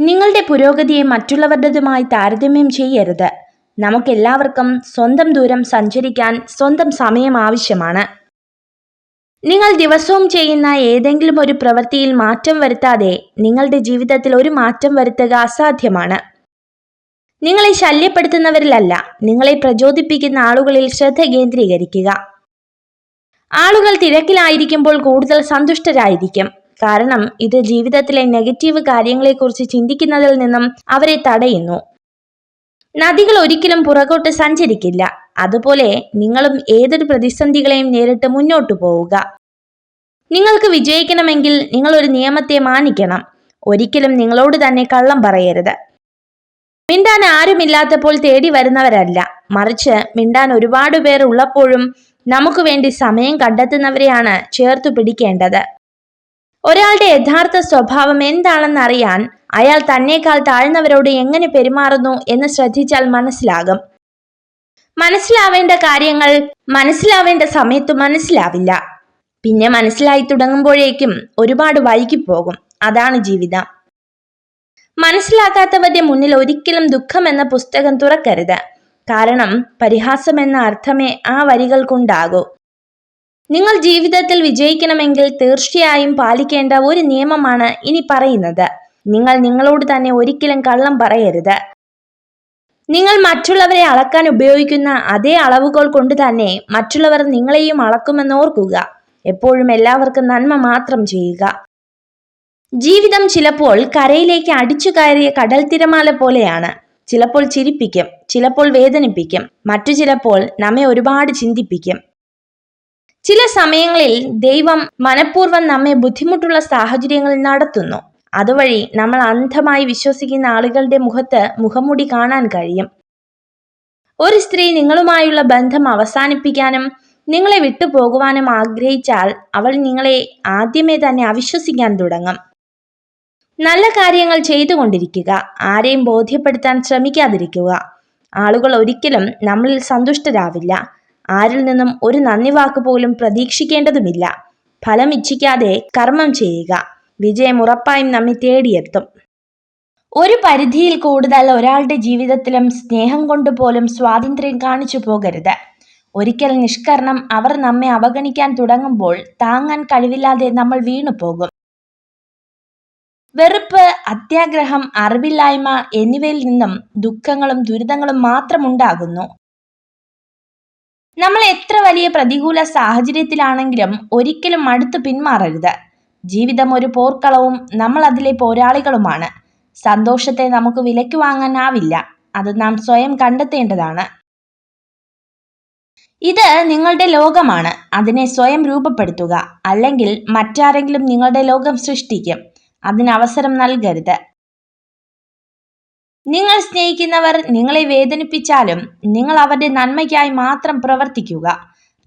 നിങ്ങളുടെ പുരോഗതിയെ മറ്റുള്ളവരുടേതുമായി താരതമ്യം ചെയ്യരുത്. നമുക്കെല്ലാവർക്കും സ്വന്തം ദൂരം സഞ്ചരിക്കാൻ സ്വന്തം സമയം ആവശ്യമാണ്. നിങ്ങൾ ദിവസവും ചെയ്യുന്ന ഏതെങ്കിലും ഒരു പ്രവൃത്തിയിൽ മാറ്റം വരുത്താതെ നിങ്ങളുടെ ജീവിതത്തിൽ ഒരു മാറ്റം വരുത്തുക അസാധ്യമാണ്. നിങ്ങളെ ശല്യപ്പെടുത്തുന്നവരിലല്ല നിങ്ങളെ പ്രചോദിപ്പിക്കുന്ന ആളുകളിൽ ശ്രദ്ധ കേന്ദ്രീകരിക്കുക. ആളുകൾ തിരക്കിലായിരിക്കുമ്പോൾ കൂടുതൽ സന്തുഷ്ടരായിരിക്കും. കാരണം ഇത് ജീവിതത്തിലെ നെഗറ്റീവ് കാര്യങ്ങളെക്കുറിച്ച് ചിന്തിക്കുന്നതിൽ നിന്നും അവരെ തടയുന്നു. നദികൾ ഒരിക്കലും പുറകോട്ട് സഞ്ചരിക്കില്ല. അതുപോലെ നിങ്ങളും ഏതൊരു പ്രതിസന്ധികളെയും നേരിട്ട് മുന്നോട്ടു പോവുക. നിങ്ങൾക്ക് വിജയിക്കണമെങ്കിൽ നിങ്ങൾ ഒരു നിയമത്തെ മാനിക്കണം. ഒരിക്കലും നിങ്ങളോട് തന്നെ കള്ളം പറയരുത്. മിണ്ടാൻ ആരുമില്ലാത്തപ്പോൾ തേടി വരുന്നവരല്ല. മറിച്ച് മിണ്ടാൻ ഒരുപാട് പേർ ഉള്ളപ്പോഴും നമുക്ക് വേണ്ടി സമയം കണ്ടെത്തുന്നവരെയാണ് ചേർത്തു പിടിക്കേണ്ടത്. ഒരാളുടെ യഥാർത്ഥ സ്വഭാവം എന്താണെന്ന് അറിയാൻ അയാൾ തന്നേക്കാൾ താഴ്ന്നവരോട് എങ്ങനെ പെരുമാറുന്നു എന്ന് ശ്രദ്ധിച്ചാൽ മനസ്സിലാകും. മനസ്സിലാവേണ്ട കാര്യങ്ങൾ മനസ്സിലാവേണ്ട സമയത്ത് മനസ്സിലാവില്ല. പിന്നെ മനസ്സിലായി തുടങ്ങുമ്പോഴേക്കും ഒരുപാട് വൈകിപ്പോകും. അതാണ് ജീവിതം. മനസ്സിലാക്കാത്തവരുടെ മുന്നിൽ ഒരിക്കലും ദുഃഖം എന്ന പുസ്തകം തുറക്കരുത്. കാരണം പരിഹാസം എന്ന അർത്ഥമേ ആ വരികൾക്കുണ്ടാകൂ നിങ്ങൾ ജീവിതത്തിൽ വിജയിക്കണമെങ്കിൽ തീർച്ചയായും പാലിക്കേണ്ട ഒരു നിയമമാണ് ഇനി പറയുന്നത്. നിങ്ങൾ നിങ്ങളോട് തന്നെ ഒരിക്കലും കള്ളം പറയരുത്. നിങ്ങൾ മറ്റുള്ളവരെ അളക്കാൻ ഉപയോഗിക്കുന്ന അതേ അളവുകൾ കൊണ്ട് തന്നെ മറ്റുള്ളവർ നിങ്ങളെയും അളക്കുമെന്ന് ഓർക്കുക. എപ്പോഴും എല്ലാവർക്കും നന്മ മാത്രം ചെയ്യുക. ജീവിതം ചിലപ്പോൾ കരയിലേക്ക് അടിച്ചു കയറിയ കടൽ തിരമാല പോലെയാണ്. ചിലപ്പോൾ ചിരിപ്പിക്കും ചിലപ്പോൾ വേദനിപ്പിക്കും മറ്റു ചിലപ്പോൾ നമ്മെ ഒരുപാട് ചിന്തിപ്പിക്കും. ചില സമയങ്ങളിൽ ദൈവം മനഃപൂർവം നമ്മെ ബുദ്ധിമുട്ടുള്ള സാഹചര്യങ്ങളിൽ നടത്തുന്നു. അതുവഴി നമ്മൾ അന്ധമായി വിശ്വസിക്കുന്ന ആളുകളുടെ മുഖത്ത് മുഖമുടി കാണാൻ കഴിയും. ഒരു സ്ത്രീ നിങ്ങളുമായുള്ള ബന്ധം അവസാനിപ്പിക്കാനും നിങ്ങളെ വിട്ടുപോകുവാനും ആഗ്രഹിച്ചാൽ അവൾ നിങ്ങളെ ആദ്യമേ തന്നെ അവിശ്വസിക്കാൻ തുടങ്ങും. നല്ല കാര്യങ്ങൾ ചെയ്തുകൊണ്ടിരിക്കുക. ആരെയും ബോധ്യപ്പെടുത്താൻ ശ്രമിക്കാതിരിക്കുക. ആളുകൾ ഒരിക്കലും നമ്മളിൽ സന്തുഷ്ടരാവില്ല. ആരിൽ നിന്നും ഒരു നന്ദി വാക്ക് പോലും പ്രതീക്ഷിക്കേണ്ടതുമില്ല. ഫലം ഇച്ഛിക്കാതെ കർമ്മം ചെയ്യുക. വിജയം ഉറപ്പായും നമ്മെ തേടിയെത്തും. ഒരു പരിധിയിൽ കൂടുതൽ ഒരാളുടെ ജീവിതത്തിലും സ്നേഹം കൊണ്ട് പോലും സ്വാതന്ത്ര്യം കാണിച്ചു പോകരുത്. ഒരിക്കൽ നിഷ്കരണം അവർ നമ്മെ അവഗണിക്കാൻ തുടങ്ങുമ്പോൾ താങ്ങാൻ കഴിവില്ലാതെ നമ്മൾ വീണു പോകും. വെറുപ്പ് അത്യാഗ്രഹം അറിവില്ലായ്മ എന്നിവയിൽ നിന്നും ദുഃഖങ്ങളും ദുരിതങ്ങളും മാത്രമുണ്ടാകുന്നു നമ്മൾ എത്ര വലിയ പ്രതികൂല സാഹചര്യത്തിലാണെങ്കിലും ഒരിക്കലും അടുത്ത് പിന്മാറരുത്. ജീവിതം ഒരു പോർക്കളവും നമ്മൾ അതിലെ പോരാളികളുമാണ്. സന്തോഷത്തെ നമുക്ക് വിലയ്ക്ക് വാങ്ങാനാവില്ല. അത് നാം സ്വയം കണ്ടെത്തേണ്ടതാണ്. ഇത് നിങ്ങളുടെ ലോകമാണ്. അതിനെ സ്വയം രൂപപ്പെടുത്തുക. അല്ലെങ്കിൽ മറ്റാരെങ്കിലും നിങ്ങളുടെ ലോകം സൃഷ്ടിക്കും. അതിന് അവസരം നൽകരുത്. നിങ്ങൾ സ്നേഹിക്കുന്നവർ നിങ്ങളെ വേദനിപ്പിച്ചാലും നിങ്ങൾ അവരുടെ നന്മയ്ക്കായി മാത്രം പ്രവർത്തിക്കുക.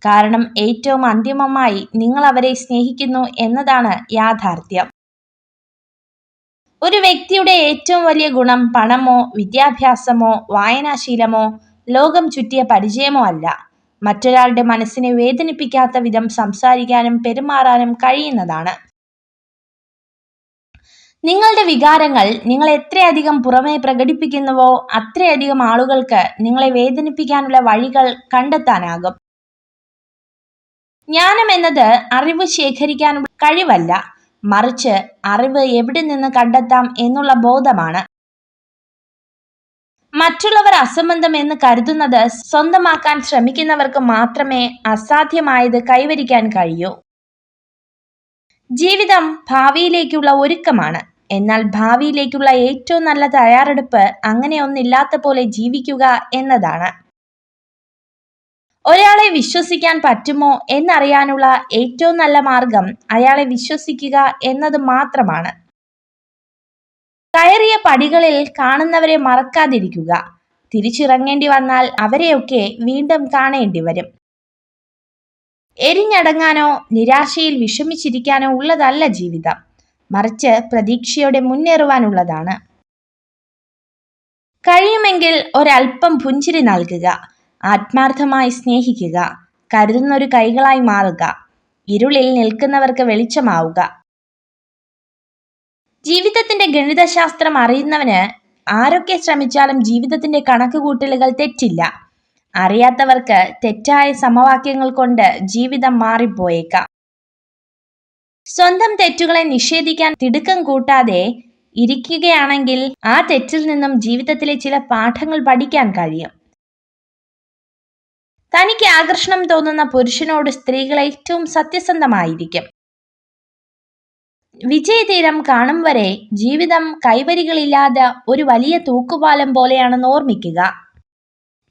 കാരണം ഏറ്റവും അന്തിമമായി നിങ്ങൾ അവരെ സ്നേഹിക്കുന്നു എന്നതാണ് യാഥാർത്ഥ്യം. ഒരു വ്യക്തിയുടെ ഏറ്റവും വലിയ ഗുണം പണമോ വിദ്യാഭ്യാസമോ വായനാശീലമോ ലോകം ചുറ്റിയ പരിചയമോ അല്ല. മറ്റൊരാളുടെ മനസ്സിനെ വേദനിപ്പിക്കാത്ത വിധം സംസാരിക്കാനും പെരുമാറാനും കഴിയുന്നതാണ്. നിങ്ങളുടെ വികാരങ്ങൾ നിങ്ങൾ എത്രയധികം പുറമേ പ്രകടിപ്പിക്കുന്നുവോ അത്രയധികം ആളുകൾക്ക് നിങ്ങളെ വേദനിപ്പിക്കാനുള്ള വഴികൾ കണ്ടെത്താനാകും. ജ്ഞാനം എന്നത് അറിവ് ശേഖരിക്കാനുള്ള കഴിവല്ല. മറിച്ച് അറിവ് എവിടെ നിന്ന് കണ്ടെത്താം എന്നുള്ള ബോധമാണ്. മറ്റുള്ളവർ അസംബന്ധം എന്ന് കരുതുന്നത് സ്വന്തമാക്കാൻ ശ്രമിക്കുന്നവർക്ക് മാത്രമേ അസാധ്യമായത് കൈവരിക്കാൻ കഴിയൂ. ജീവിതം ഭാവിയിലേക്കുള്ള ഒരുക്കമാണ്. എന്നാൽ ഭാവിയിലേക്കുള്ള ഏറ്റവും നല്ല തയ്യാറെടുപ്പ് അങ്ങനെ ഒന്നില്ലാത്ത പോലെ ജീവിക്കുക എന്നതാണ്. ഒരാളെ വിശ്വസിക്കാൻ പറ്റുമോ എന്നറിയാനുള്ള ഏറ്റവും നല്ല മാർഗം അയാളെ വിശ്വസിക്കുക എന്നത് മാത്രമാണ്. കയറിയ പടികളിൽ കാണുന്നവരെ മറക്കാതിരിക്കുക. തിരിച്ചിറങ്ങേണ്ടി വന്നാൽ അവരെയൊക്കെ വീണ്ടും കാണേണ്ടി വരും. എരിഞ്ഞടങ്ങാനോ നിരാശയിൽ വിഷമിച്ചിരിക്കാനോ ഉള്ളതല്ല ജീവിതം. മറിച്ച് പ്രതീക്ഷയോടെ മുന്നേറുവാനുള്ളതാണ്. കഴിയുമെങ്കിൽ ഒരൽപ്പം പുഞ്ചിരി നൽകുക. ആത്മാർത്ഥമായി സ്നേഹിക്കുക. കരുതുന്ന ഒരു കൈകളായി മാറുക. ഇരുളിൽ നിൽക്കുന്നവർക്ക് വെളിച്ചമാവുക. ജീവിതത്തിന്റെ ഗണിതശാസ്ത്രം അറിയുന്നവന് ആരൊക്കെ ശ്രമിച്ചാലും ജീവിതത്തിന്റെ കണക്കുകൂട്ടലുകൾ തെറ്റില്ല. അറിയാത്തവർക്ക് തെറ്റായ സമവാക്യങ്ങൾ കൊണ്ട് ജീവിതം മാറിപ്പോയേക്കാം. സ്വന്തം തെറ്റുകളെ നിഷേധിക്കാൻ തിടുക്കം കൂട്ടാതെ ഇരിക്കുകയാണെങ്കിൽ ആ തെറ്റിൽ നിന്നും ജീവിതത്തിലെ ചില പാഠങ്ങൾ പഠിക്കാൻ കഴിയും. തനിക്ക് ആകർഷണം തോന്നുന്ന പുരുഷനോട് സ്ത്രീകൾ ഏറ്റവും സത്യസന്ധമായിരിക്കും. വിജയതീരം കാണും വരെ ജീവിതം കൈവരികളില്ലാതെ ഒരു വലിയ തൂക്കുപാലം പോലെയാണെന്ന് ഓർമ്മിക്കുക.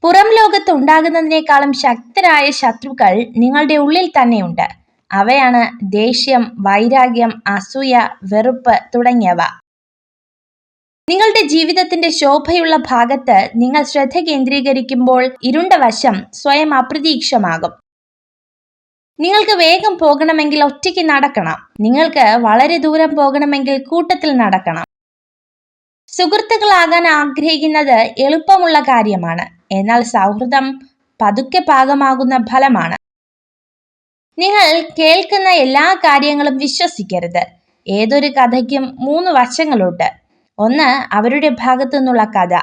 പുറം ലോകത്ത് ഉണ്ടാകുന്നതിനേക്കാളും ശക്തരായ ശത്രുക്കൾ നിങ്ങളുടെ ഉള്ളിൽ തന്നെയുണ്ട്. അവയാണ് ദേഷ്യം വൈരാഗ്യം അസൂയ വെറുപ്പ് തുടങ്ങിയവ. നിങ്ങളുടെ ജീവിതത്തിന്റെ ശോഭയുള്ള ഭാഗത്ത് നിങ്ങൾ ശ്രദ്ധ കേന്ദ്രീകരിക്കുമ്പോൾ ഇരുണ്ട വശം സ്വയം അപ്രതീക്ഷമാകും. നിങ്ങൾക്ക് വേഗം പോകണമെങ്കിൽ ഒറ്റയ്ക്ക് നടക്കണം. നിങ്ങൾക്ക് വളരെ ദൂരം പോകണമെങ്കിൽ കൂട്ടത്തിൽ നടക്കണം. സുഹൃത്തുക്കളാകാൻ ആഗ്രഹിക്കുന്നത് എളുപ്പമുള്ള കാര്യമാണ്. എന്നാൽ സൗഹൃദം പതുക്കെ പാകമാകുന്ന ഫലമാണ്. നിങ്ങൾ കേൾക്കുന്ന എല്ലാ കാര്യങ്ങളും വിശ്വസിക്കരുത്. ഏതൊരു കഥയ്ക്കും മൂന്ന് വശങ്ങളുണ്ട്. ഒന്ന് അവരുടെ ഭാഗത്തു നിന്നുള്ള കഥ.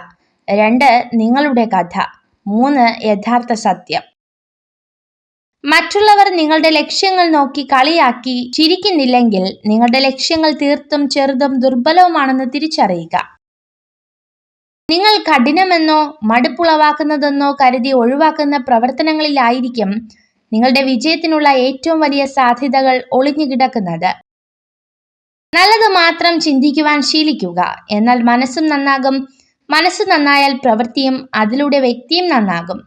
രണ്ട് നിങ്ങളുടെ കഥ. മൂന്ന് യഥാർത്ഥ സത്യം. മറ്റുള്ളവർ നിങ്ങളുടെ ലക്ഷ്യങ്ങൾ നോക്കി കളിയാക്കി ചിരിക്കുന്നില്ലെങ്കിൽ നിങ്ങളുടെ ലക്ഷ്യങ്ങൾ തീർത്തും ചെറുതും ദുർബലവുമാണെന്ന് തിരിച്ചറിയുക. നിങ്ങൾ കഠിനമെന്നോ മടുപ്പുളവാക്കുന്നതെന്നോ കരുതി ഒഴിവാക്കുന്ന പ്രവർത്തനങ്ങളിലായിരിക്കും നിങ്ങളുടെ വിജയത്തിനുള്ള ഏറ്റവും വലിയ സാധ്യതകൾ ഒളിഞ്ഞു കിടക്കുന്നത് നല്ലത് മാത്രം ചിന്തിക്കുവാൻ ശീലിക്കുക. എന്നാൽ മനസ്സും നന്നാകും. മനസ്സ് നന്നായാൽ പ്രവൃത്തിയും അതിലൂടെ വ്യക്തിയും നന്നാകും.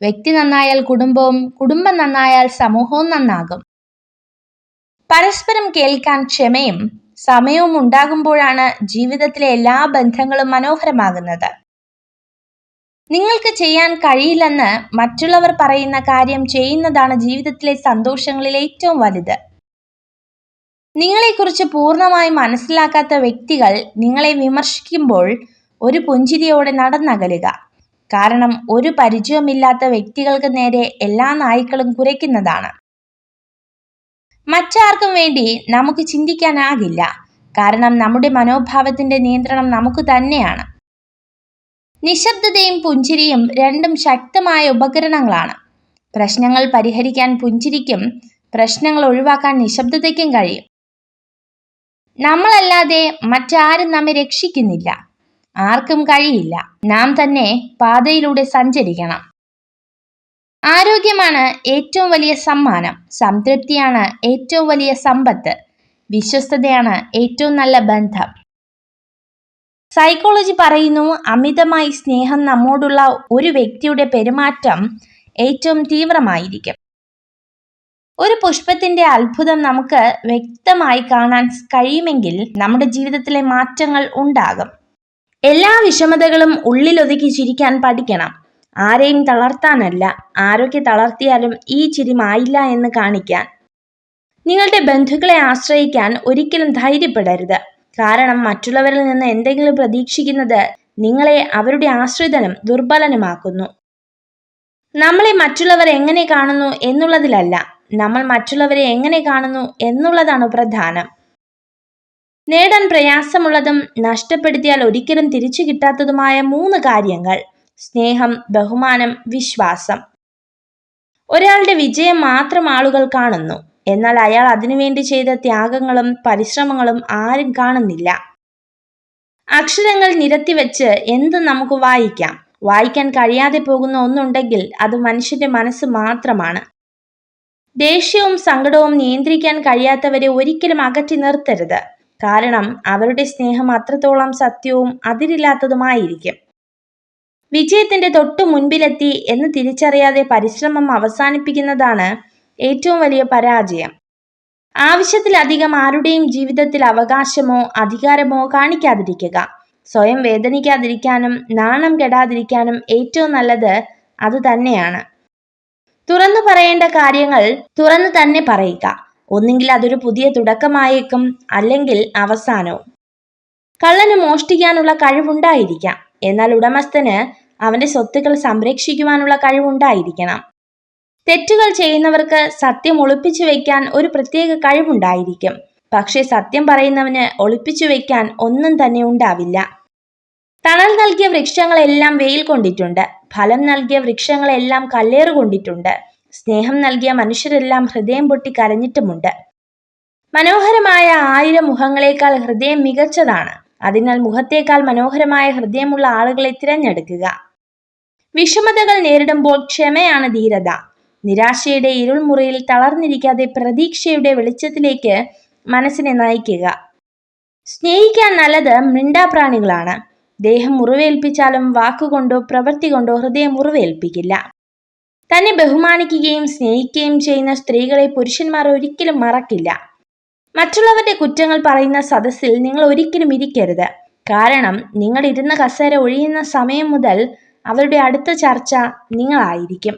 വ്യക്തി നന്നായാൽ കുടുംബവും കുടുംബം നന്നായാൽ സമൂഹവും നന്നാകും. പരസ്പരം കേൾക്കാൻ ക്ഷമയും സമയവും ഉണ്ടാകുമ്പോഴാണ് ജീവിതത്തിലെ എല്ലാ ബന്ധങ്ങളും മനോഹരമാകുന്നത്. നിങ്ങൾക്ക് ചെയ്യാൻ കഴിയില്ലെന്ന് മറ്റുള്ളവർ പറയുന്ന കാര്യം ചെയ്യുന്നതാണ് ജീവിതത്തിലെ സന്തോഷങ്ങളിൽ ഏറ്റവും വലുത്. നിങ്ങളെക്കുറിച്ച് പൂർണമായി മനസ്സിലാക്കാത്ത വ്യക്തികൾ നിങ്ങളെ വിമർശിക്കുമ്പോൾ ഒരു പുഞ്ചിരിയോടെ നടന്നകലുക. കാരണം ഒരു പരിചയമില്ലാത്ത വ്യക്തികൾക്ക് നേരെ എല്ലാ നായ്ക്കളും കുരയ്ക്കുന്നതാണ്. മറ്റാർക്കും വേണ്ടി നമുക്ക് ചിന്തിക്കാനാകില്ല. കാരണം നമ്മുടെ മനോഭാവത്തിന്റെ നിയന്ത്രണം നമുക്ക് തന്നെയാണ്. നിശബ്ദതയും പുഞ്ചിരിയും രണ്ടും ശക്തമായ ഉപകരണങ്ങളാണ്. പ്രശ്നങ്ങൾ പരിഹരിക്കാൻ പുഞ്ചിരിക്കും പ്രശ്നങ്ങൾ ഒഴിവാക്കാൻ നിശബ്ദതയ്ക്കും കഴിയും. നമ്മളല്ലാതെ മറ്റാരും നമ്മെ രക്ഷിക്കുന്നില്ല. ആർക്കും കഴിയില്ല. നാം തന്നെ പാതയിലൂടെ സഞ്ചരിക്കണം. ആരോഗ്യമാണ് ഏറ്റവും വലിയ സമ്മാനം. സംതൃപ്തിയാണ് ഏറ്റവും വലിയ സമ്പത്ത്. വിശ്വസ്തതയാണ് ഏറ്റവും നല്ല ബന്ധം. സൈക്കോളജി പറയുന്നു അമിതമായി സ്നേഹം നമ്മോടുള്ള ഒരു വ്യക്തിയുടെ പെരുമാറ്റം ഏറ്റവും തീവ്രമായിരിക്കും. ഒരു പുഷ്പത്തിന്റെ അത്ഭുതം നമുക്ക് വ്യക്തമായി കാണാൻ കഴിയുമെങ്കിൽ നമ്മുടെ ജീവിതത്തിലെ മാറ്റങ്ങൾ ഉണ്ടാകും. എല്ലാ വിഷമതകളും ഉള്ളിലൊതുക്കി ചിരിക്കാൻ പഠിക്കണം. ആരെയും തളർത്താനല്ല. ആരൊക്കെ തളർത്തിയാലും ഈ ചിരി മായില്ല എന്ന് കാണിക്കാൻ. നിങ്ങളുടെ ബന്ധുക്കളെ ആശ്രയിക്കാൻ ഒരിക്കലും ധൈര്യപ്പെടരുത്. കാരണം മറ്റുള്ളവരിൽ നിന്ന് എന്തെങ്കിലും പ്രതീക്ഷിക്കുന്നത് നിങ്ങളെ അവരുടെ ആശ്രിതനും ദുർബലനുമാക്കുന്നു. നമ്മളെ മറ്റുള്ളവർ എങ്ങനെ കാണുന്നു എന്നുള്ളതിലല്ല നമ്മൾ മറ്റുള്ളവരെ എങ്ങനെ കാണുന്നു എന്നുള്ളതാണ് പ്രധാനം. നേടാൻ പ്രയാസമുള്ളതും നഷ്ടപ്പെടുത്തിയാൽ ഒരിക്കലും തിരിച്ചു കിട്ടാത്തതുമായ മൂന്ന് കാര്യങ്ങൾ. സ്നേഹം ബഹുമാനം വിശ്വാസം. ഒരാളുടെ വിജയം മാത്രം ആളുകൾ കാണുന്നു. എന്നാൽ അയാൾ അതിനുവേണ്ടി ചെയ്ത ത്യാഗങ്ങളും പരിശ്രമങ്ങളും ആരും കാണുന്നില്ല. അക്ഷരങ്ങൾ നിരത്തി വെച്ച് എന്ത് നമുക്ക് വായിക്കാം? വായിക്കാൻ കഴിയാതെ പോകുന്ന ഒന്നുണ്ടെങ്കിൽ അത് മനുഷ്യന്റെ മനസ്സ് മാത്രമാണ്. ദേഷ്യവും സങ്കടവും നിയന്ത്രിക്കാൻ കഴിയാത്തവരെ ഒരിക്കലും അകറ്റി നിർത്തരുത്. കാരണം അവരുടെ സ്നേഹം അത്രത്തോളം സത്യവും അതിരില്ലാത്തതുമായിരിക്കും. വിജയത്തിന്റെ തൊട്ടു മുൻപിലെത്തി എന്ന് തിരിച്ചറിയാതെ പരിശ്രമം അവസാനിപ്പിക്കുന്നതാണ് ഏറ്റവും വലിയ പരാജയം. ആവശ്യത്തിലധികം ആരുടെയും ജീവിതത്തിൽ അവകാശമോ അധികാരമോ കാണിക്കാതിരിക്കുക. സ്വയം വേദനിക്കാതിരിക്കാനും നാണം കെടാതിരിക്കാനും ഏറ്റവും നല്ലത് അത് തന്നെയാണ്. തുറന്നു പറയേണ്ട കാര്യങ്ങൾ തുറന്നു തന്നെ പറയുക. ഒന്നുകിൽ അതൊരു പുതിയ തുടക്കമായേക്കും അല്ലെങ്കിൽ അവസാനവും. കള്ളന് മോഷ്ടിക്കാനുള്ള കഴിവുണ്ടായിരിക്കാം. എന്നാൽ ഉടമസ്ഥന് അവന്റെ സ്വത്തുക്കൾ സംരക്ഷിക്കുവാനുള്ള കഴിവുണ്ടായിരിക്കണം. തെറ്റുകൾ ചെയ്യുന്നവർക്ക് സത്യം ഒളിപ്പിച്ചു വയ്ക്കാൻ ഒരു പ്രത്യേക കഴിവുണ്ടായിരിക്കും. പക്ഷേ സത്യം പറയുന്നവന് ഒളിപ്പിച്ചു വെക്കാൻ ഒന്നും തന്നെ ഉണ്ടാവില്ല. തണൽ നൽകിയ വൃക്ഷങ്ങളെല്ലാം വെയിൽ കൊണ്ടിട്ടുണ്ട്. ഫലം നൽകിയ വൃക്ഷങ്ങളെല്ലാം കല്ലേറ് കൊണ്ടിട്ടുണ്ട്. സ്നേഹം നൽകിയ മനുഷ്യരെല്ലാം ഹൃദയം പൊട്ടി കരഞ്ഞിട്ടുമുണ്ട്. മനോഹരമായ ആയിരം മുഖങ്ങളേക്കാൾ ഹൃദയം മികച്ചതാണ്. അതിനാൽ മുഖത്തേക്കാൾ മനോഹരമായ ഹൃദയമുള്ള ആളുകളെ തിരഞ്ഞെടുക്കുക. വിഷമതകൾ നേരിടുമ്പോൾ ക്ഷമയാണ് ധീരത. നിരാശയുടെ ഇരുൾമുറിയിൽ തളർന്നിരിക്കാതെ പ്രതീക്ഷയുടെ വെളിച്ചത്തിലേക്ക് മനസ്സിനെ നയിക്കുക. സ്നേഹിക്കാൻ നല്ലത് മിണ്ടാപ്രാണികളാണ്. ദേഹം മുറിവേൽപ്പിച്ചാലും വാക്കുകൊണ്ടോ പ്രവൃത്തി കൊണ്ടോ ഹൃദയം മുറിവേൽപ്പിക്കില്ല. തന്നെ ബഹുമാനിക്കുകയും സ്നേഹിക്കുകയും ചെയ്യുന്ന സ്ത്രീകളെ പുരുഷന്മാർ ഒരിക്കലും മറക്കില്ല. മറ്റുള്ളവരുടെ കുറ്റങ്ങൾ പറയുന്ന സദസ്സിൽ നിങ്ങൾ ഒരിക്കലും ഇരിക്കരുത്. കാരണം നിങ്ങൾ ഇരുന്ന കസേര ഒഴിയുന്ന സമയം മുതൽ അവരുടെ അടുത്ത ചർച്ച നിങ്ങളായിരിക്കും.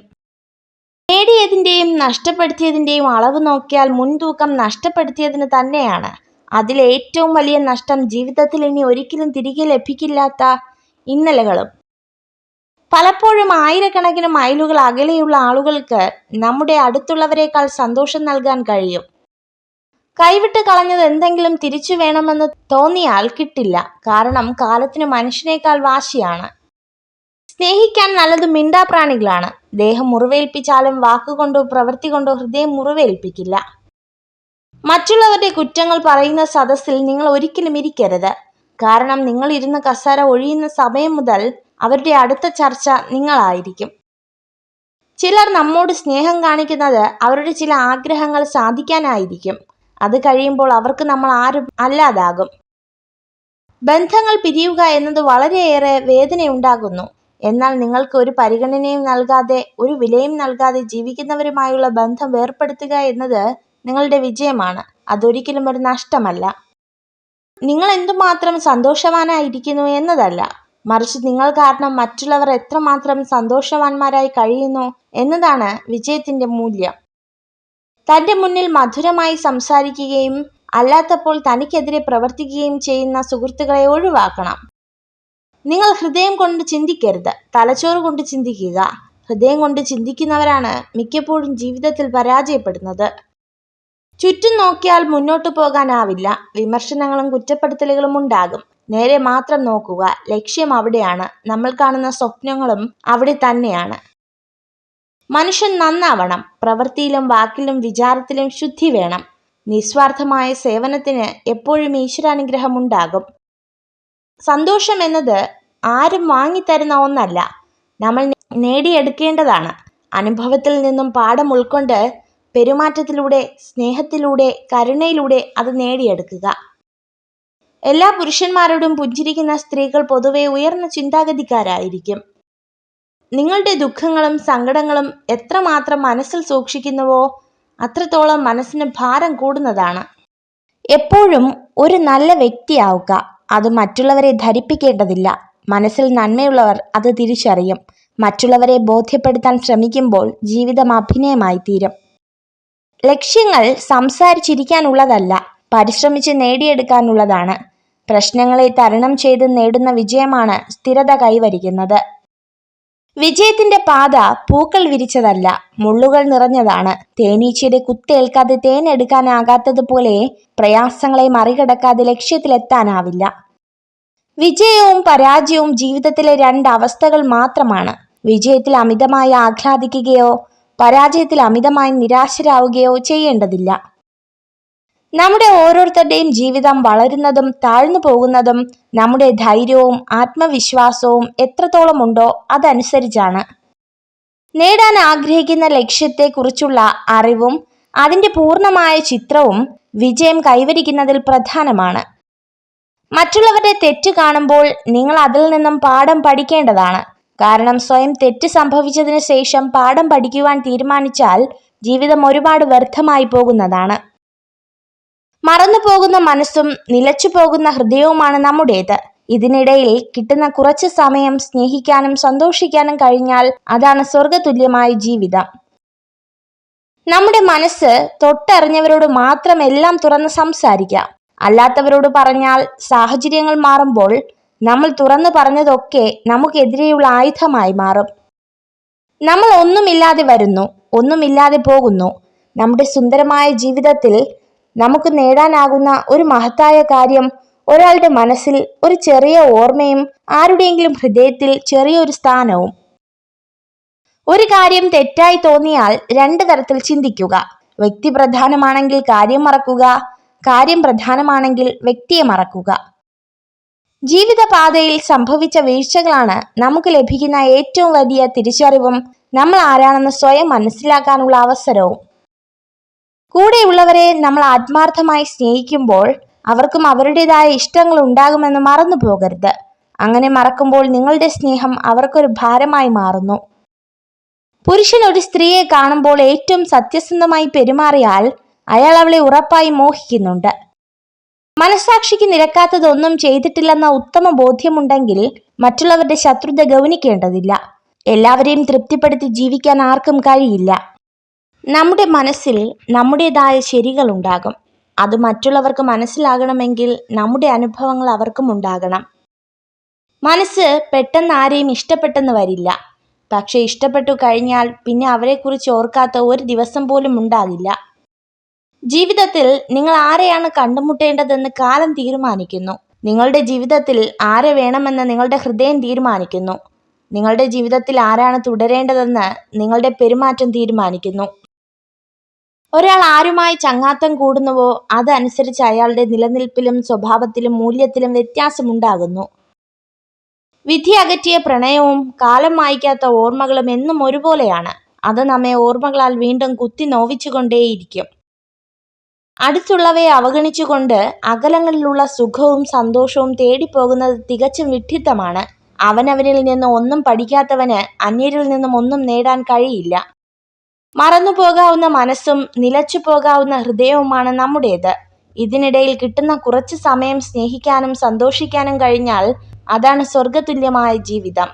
നേടിയതിന്റെയും നഷ്ടപ്പെടുത്തിയതിന്റെയും അളവ് നോക്കിയാൽ മുൻതൂക്കം നഷ്ടപ്പെടുത്തിയതിന് തന്നെയാണ്. അതിലേറ്റവും വലിയ നഷ്ടം ജീവിതത്തിൽ ഇനി ഒരിക്കലും തിരികെ ലഭിക്കില്ലാത്ത ഇന്നലകളും. പലപ്പോഴും ആയിരക്കണക്കിന് മൈലുകൾ അകലെയുള്ള ആളുകൾക്ക് നമ്മുടെ അടുത്തുള്ളവരെക്കാൾ സന്തോഷം നൽകാൻ കഴിയും. കൈവിട്ട് കളഞ്ഞത് എന്തെങ്കിലും തിരിച്ചു വേണമെന്ന് തോന്നിയാൽ കിട്ടില്ല. കാരണം കാലത്തിന് മനുഷ്യനേക്കാൾ വാശിയാണ്. സ്നേഹിക്കാൻ നല്ലത് മിണ്ടാപ്രാണികളാണ് ദേഹം മുറിവേൽപ്പിച്ചാലും വാക്കുകൊണ്ടോ പ്രവൃത്തി കൊണ്ടോ ഹൃദയം മുറിവേൽപ്പിക്കില്ല. മറ്റുള്ളവരുടെ കുറ്റങ്ങൾ പറയുന്ന സദസ്സിൽ നിങ്ങൾ ഒരിക്കലും ഇരിക്കരുത്. കാരണം നിങ്ങൾ ഇരുന്ന കസാര ഒഴിയുന്ന സമയം മുതൽ അവരുടെ അടുത്ത ചർച്ച നിങ്ങളായിരിക്കും. ചിലർ നമ്മോട് സ്നേഹം കാണിക്കുന്നത് അവരുടെ ചില ആഗ്രഹങ്ങൾ സാധിക്കാനായിരിക്കും. അത് കഴിയുമ്പോൾ അവർക്ക് നമ്മൾ ആരും അല്ലാതാകും. ബന്ധങ്ങൾ പിരിയുക എന്നത് വളരെയേറെ വേദനയുണ്ടാകുന്നു. എന്നാൽ നിങ്ങൾക്ക് ഒരു പരിഗണനയും നൽകാതെ ഒരു വിലയും നൽകാതെ ജീവിക്കുന്നവരുമായുള്ള ബന്ധം വേർപ്പെടുത്തുക എന്നത് നിങ്ങളുടെ വിജയമാണ്. അതൊരിക്കലും ഒരു നഷ്ടമല്ല. നിങ്ങൾ എന്തുമാത്രം സന്തോഷവാനായിരിക്കുന്നു എന്നതല്ല. മറിച്ച് നിങ്ങൾ കാരണം മറ്റുള്ളവർ എത്രമാത്രം സന്തോഷവാന്മാരായി കഴിയുന്നു എന്നതാണ് വിജയത്തിന്റെ മൂല്യം. തന്റെ മുന്നിൽ മധുരമായി സംസാരിക്കുകയും അല്ലാത്തപ്പോൾ തനിക്കെതിരെ പ്രവർത്തിക്കുകയും ചെയ്യുന്ന സുഹൃത്തുക്കളെ ഒഴിവാക്കണം. നിങ്ങൾ ഹൃദയം കൊണ്ട് ചിന്തിക്കരുത്. തലച്ചോറ് കൊണ്ട് ചിന്തിക്കുക. ഹൃദയം കൊണ്ട് ചിന്തിക്കുന്നവരാണ് മിക്കപ്പോഴും ജീവിതത്തിൽ പരാജയപ്പെടുന്നത്. ചുറ്റും നോക്കിയാൽ മുന്നോട്ട് പോകാനാവില്ല. വിമർശനങ്ങളും കുറ്റപ്പെടുത്തലുകളും ഉണ്ടാകും. നേരെ മാത്രം നോക്കുക. ലക്ഷ്യം അവിടെയാണ്. നമ്മൾ കാണുന്ന സ്വപ്നങ്ങളും അവിടെ തന്നെയാണ്. മനുഷ്യൻ നന്നാവണം. പ്രവൃത്തിയിലും വാക്കിലും വിചാരത്തിലും ശുദ്ധി വേണം. നിസ്വാർത്ഥമായ സേവനത്തിന് എപ്പോഴും ഈശ്വരാനുഗ്രഹം ഉണ്ടാകും. സന്തോഷം എന്നത് ആരും വാങ്ങിത്തരുന്ന ഒന്നല്ല. നമ്മൾ നേടിയെടുക്കേണ്ടതാണ്. അനുഭവത്തിൽ നിന്നും പാഠം ഉൾക്കൊണ്ട് പെരുമാറ്റത്തിലൂടെ സ്നേഹത്തിലൂടെ കരുണയിലൂടെ അത് നേടിയെടുക്കുക. എല്ലാ പുരുഷന്മാരോടും പുഞ്ചിരിക്കുന്ന സ്ത്രീകൾ പൊതുവെ ഉയർന്ന ചിന്താഗതിക്കാരായിരിക്കും. നിങ്ങളുടെ ദുഃഖങ്ങളും സങ്കടങ്ങളും എത്രമാത്രം മനസ്സിൽ സൂക്ഷിക്കുന്നുവോ അത്രത്തോളം മനസ്സിന് ഭാരം കൂടുന്നതാണ്. എപ്പോഴും ഒരു നല്ല വ്യക്തിയാവുക. അത് മറ്റുള്ളവരെ ധരിപ്പിക്കേണ്ടതില്ല. മനസ്സിൽ നന്മയുള്ളവർ അത് തിരിച്ചറിയും. മറ്റുള്ളവരെ ബോധ്യപ്പെടുത്താൻ ശ്രമിക്കുമ്പോൾ ജീവിതം അഭിനയമായി തീരും ലക്ഷ്യങ്ങൾ സംസാരിച്ചിരിക്കാനുള്ളതല്ല പരിശ്രമിച്ച് നേടിയെടുക്കാനുള്ളതാണ്. പ്രശ്നങ്ങളെ തരണം ചെയ്ത് നേടുന്ന വിജയമാണ് സ്ഥിരത കൈവരിക്കുന്നത്. വിജയത്തിന്റെ പാത പൂക്കൾ വിരിച്ചതല്ല മുള്ളുകൾ നിറഞ്ഞതാണ്. തേനീച്ചയുടെ കുത്തേൽക്കാതെ തേനെടുക്കാനാകാത്തതുപോലെ പ്രയാസങ്ങളെ മറികടക്കാതെ ലക്ഷ്യത്തിലെത്താനാവില്ല. വിജയവും പരാജയവും ജീവിതത്തിലെ രണ്ട് അവസ്ഥകൾ മാത്രമാണ്. വിജയത്തിൽ അമിതമായി ആഹ്ലാദിക്കുകയോ പരാജയത്തിൽ അമിതമായി നിരാശരാവുകയോ ചെയ്യേണ്ടതില്ല. നമ്മുടെ ഓരോരുത്തരുടെയും ജീവിതം വളരുന്നതും താഴ്ന്നു പോകുന്നതും നമ്മുടെ ധൈര്യവും ആത്മവിശ്വാസവും എത്രത്തോളം ഉണ്ടോ അതനുസരിച്ചാണ്. നേടാൻ ആഗ്രഹിക്കുന്ന ലക്ഷ്യത്തെക്കുറിച്ചുള്ള അറിവും അതിന്റെ പൂർണമായ ചിത്രവും വിജയം കൈവരിക്കുന്നതിൽ പ്രധാനമാണ്. മറ്റുള്ളവരുടെ തെറ്റ് കാണുമ്പോൾ നിങ്ങൾ അതിൽ നിന്നും പാഠം പഠിക്കേണ്ടതാണ്. കാരണം സ്വയം തെറ്റ് സംഭവിച്ചതിന് ശേഷം പാഠം പഠിക്കുവാൻ തീരുമാനിച്ചാൽ ജീവിതം ഒരുപാട് വ്യർത്ഥമായി പോകുന്നതാണ്. മറന്നു പോകുന്ന മനസ്സും നിലച്ചു പോകുന്ന ഹൃദയവുമാണ് നമ്മുടേത്. ഇതിനിടയിൽ കിട്ടുന്ന കുറച്ച് സമയം സ്നേഹിക്കാനും സന്തോഷിക്കാനും കഴിഞ്ഞാൽ അതാണ് സ്വർഗതുല്യമായ ജീവിതം. നമ്മുടെ മനസ്സ് തൊട്ടറിഞ്ഞവരോട് മാത്രം എല്ലാം തുറന്ന് സംസാരിക്കാം അല്ലാത്തവരോട് പറഞ്ഞാൽ സാഹചര്യങ്ങൾ മാറുമ്പോൾ നമ്മൾ തുറന്നു പറഞ്ഞതൊക്കെ നമുക്കെതിരെയുള്ള ആയുധമായി മാറും. നമ്മൾ ഒന്നുമില്ലാതെ വരുന്നു ഒന്നുമില്ലാതെ പോകുന്നു. നമ്മുടെ സുന്ദരമായ ജീവിതത്തിൽ നമുക്ക് നേടാനാകുന്ന ഒരു മഹത്തായ കാര്യം ഒരാളുടെ മനസ്സിൽ ഒരു ചെറിയ ഓർമ്മയും ആരുടെയെങ്കിലും ഹൃദയത്തിൽ ചെറിയൊരു സ്ഥാനവും. ഒരു കാര്യം തെറ്റായി തോന്നിയാൽ രണ്ട് തരത്തിൽ ചിന്തിക്കുക. വ്യക്തി പ്രധാനമാണെങ്കിൽ കാര്യം മറക്കുക കാര്യം പ്രധാനമാണെങ്കിൽ വ്യക്തിയെ മറക്കുക. ജീവിതപാതയിൽ സംഭവിച്ച വീഴ്ചകളാണ് നമുക്ക് ലഭിക്കുന്ന ഏറ്റവും വലിയ തിരിച്ചറിവും നമ്മൾ ആരാണെന്ന് സ്വയം മനസ്സിലാക്കാനുള്ള അവസരവും. കൂടെയുള്ളവരെ നമ്മൾ ആത്മാർത്ഥമായി സ്നേഹിക്കുമ്പോൾ അവർക്കും അവരുടേതായ ഇഷ്ടങ്ങൾ ഉണ്ടാകുമെന്ന് മറന്നു പോകരുത്. അങ്ങനെ മറക്കുമ്പോൾ നിങ്ങളുടെ സ്നേഹം അവർക്കൊരു ഭാരമായി മാറുന്നു. പുരുഷൻ ഒരു സ്ത്രീയെ കാണുമ്പോൾ ഏറ്റവും സത്യസന്ധമായി പെരുമാറിയാൽ അയാൾ അവളെ ഉറപ്പായി മോഹിക്കുന്നുണ്ട്. മനസാക്ഷിക്ക് നിരക്കാത്തതൊന്നും ചെയ്തിട്ടില്ലെന്ന ഉത്തമ ബോധ്യമുണ്ടെങ്കിൽ മറ്റുള്ളവരുടെ ശത്രുത ഗൗനിക്കേണ്ടതില്ല. എല്ലാവരെയും തൃപ്തിപ്പെടുത്തി ജീവിക്കാൻ ആർക്കും കഴിയില്ല. നമ്മുടെ മനസ്സിൽ നമ്മുടേതായ ശരികളുണ്ടാകും അത് മറ്റുള്ളവർക്ക് മനസ്സിലാകണമെങ്കിൽ നമ്മുടെ അനുഭവങ്ങൾ അവർക്കും ഉണ്ടാകണം. മനസ്സ് പെട്ടെന്ന് ആരെയും ഇഷ്ടപ്പെട്ടെന്ന് വരില്ല. പക്ഷെ ഇഷ്ടപ്പെട്ടു കഴിഞ്ഞാൽ പിന്നെ അവരെക്കുറിച്ച് ഓർക്കാത്ത ഒരു ദിവസം പോലും ഉണ്ടാകില്ല. ജീവിതത്തിൽ നിങ്ങൾ ആരെയാണ് കണ്ടുമുട്ടേണ്ടതെന്ന് കാലം തീരുമാനിക്കുന്നു. നിങ്ങളുടെ ജീവിതത്തിൽ ആരെ വേണമെന്ന് നിങ്ങളുടെ ഹൃദയം തീരുമാനിക്കുന്നു. നിങ്ങളുടെ ജീവിതത്തിൽ ആരാണ് തുടരേണ്ടതെന്ന് നിങ്ങളുടെ പെരുമാറ്റം തീരുമാനിക്കുന്നു. ഒരാൾ ആരുമായി ചങ്ങാത്തം കൂടുന്നുവോ അതനുസരിച്ച് അയാളുടെ നിലനിൽപ്പിലും സ്വഭാവത്തിലും മൂല്യത്തിലും വ്യത്യാസമുണ്ടാകുന്നു. വിധി അകറ്റിയ പ്രണയവും കാലം മായ്ക്കാത്ത ഓർമ്മകളും എന്നും ഒരുപോലെയാണ്. അത് നമ്മെ ഓർമ്മകളാൽ വീണ്ടും കുത്തി നോവിച്ചുകൊണ്ടേയിരിക്കും. അടുത്തുള്ളവയെ അവഗണിച്ചുകൊണ്ട് അകലങ്ങളിലുള്ള സുഖവും സന്തോഷവും തേടിപ്പോകുന്നത് തികച്ചും വിഡ്ഢിത്തമാണ്. അവനവനിൽ നിന്ന് ഒന്നും പഠിക്കാത്തവന് അന്യരിൽ നിന്നും ഒന്നും നേടാൻ കഴിയില്ല. മറന്നു പോകാവുന്ന മനസ്സും നിലച്ചു പോകാവുന്ന ഹൃദയവുമാണ് നമ്മുടേത്. ഇതിനിടയിൽ കിട്ടുന്ന കുറച്ച് സമയം സ്നേഹിക്കാനും സന്തോഷിക്കാനും കഴിഞ്ഞാൽ അതാണ് സ്വർഗതുല്യമായ ജീവിതം.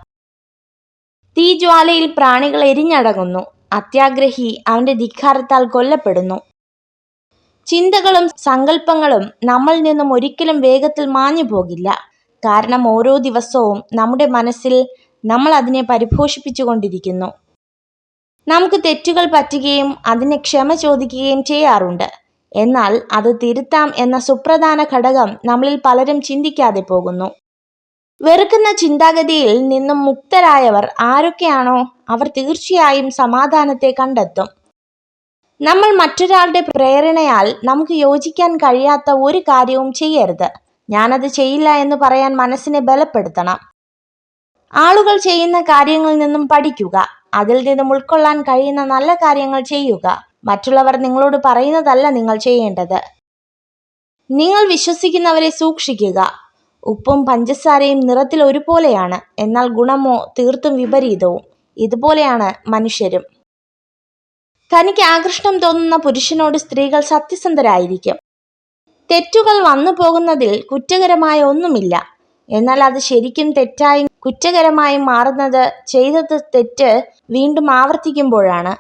തീജ്വാലയിൽ പ്രാണികൾ എരിഞ്ഞടങ്ങുന്നു. അത്യാഗ്രഹി അവന്റെ ധിക്കാരത്താൽ കൊല്ലപ്പെടുന്നു. ചിന്തകളും സങ്കല്പങ്ങളും നമ്മൾ നിന്നും ഒരിക്കലും വേഗത്തിൽ മാഞ്ഞു പോകില്ല കാരണം ഓരോ ദിവസവും നമ്മുടെ മനസ്സിൽ നമ്മൾ അതിനെ പരിപോഷിപ്പിച്ചുകൊണ്ടിരിക്കുന്നു. നമുക്ക് തെറ്റുകൾ പറ്റുകയും അതിനെ ക്ഷമ ചോദിക്കുകയും ചെയ്യാറുണ്ട്. എന്നാൽ അത് തിരുത്താം എന്ന സുപ്രധാന ഘടകം നമ്മളിൽ പലരും ചിന്തിക്കാതെ പോകുന്നു. വെറുക്കുന്ന ചിന്താഗതിയിൽ നിന്നും മുക്തരായവർ ആരൊക്കെയാണോ അവർ തീർച്ചയായും സമാധാനത്തെ കണ്ടെത്തും. നമ്മൾ മറ്റൊരാളുടെ പ്രേരണയാൽ നമുക്ക് യോജിക്കാൻ കഴിയാത്ത ഒരു കാര്യവും ചെയ്യരുത്. ഞാനത് ചെയ്യില്ല എന്ന് പറയാൻ മനസ്സിനെ ബലപ്പെടുത്തണം. ആളുകൾ ചെയ്യുന്ന കാര്യങ്ങളിൽ നിന്നും പഠിക്കുക. അതിൽ നിന്നും ഉൾക്കൊള്ളാൻ കഴിയുന്ന നല്ല കാര്യങ്ങൾ ചെയ്യുക. മറ്റുള്ളവർ നിങ്ങളോട് പറയുന്നതല്ല നിങ്ങൾ ചെയ്യേണ്ടത്. നിങ്ങൾ വിശ്വസിക്കുന്നവരെ സൂക്ഷിക്കുക. ഉപ്പും പഞ്ചസാരയും നിറത്തിൽ ഒരുപോലെയാണ്. എന്നാൽ ഗുണമോ തീർത്തും വിപരീതവും. ഇതുപോലെയാണ് മനുഷ്യരും. തനിക്ക് ആകർഷണം തോന്നുന്ന പുരുഷനോട് സ്ത്രീകൾ സത്യസന്ധരായിരിക്കും. തെറ്റുകൾ വന്നു പോകുന്നതിൽ കുറ്റകരമായ ഒന്നുമില്ല. എന്നാൽ അത് ശരിക്കും തെറ്റായും കുറ്റകരമായും മാറുന്നത് ചെയ്തത് തെറ്റ് വീണ്ടും ആവർത്തിക്കുമ്പോഴാണ്.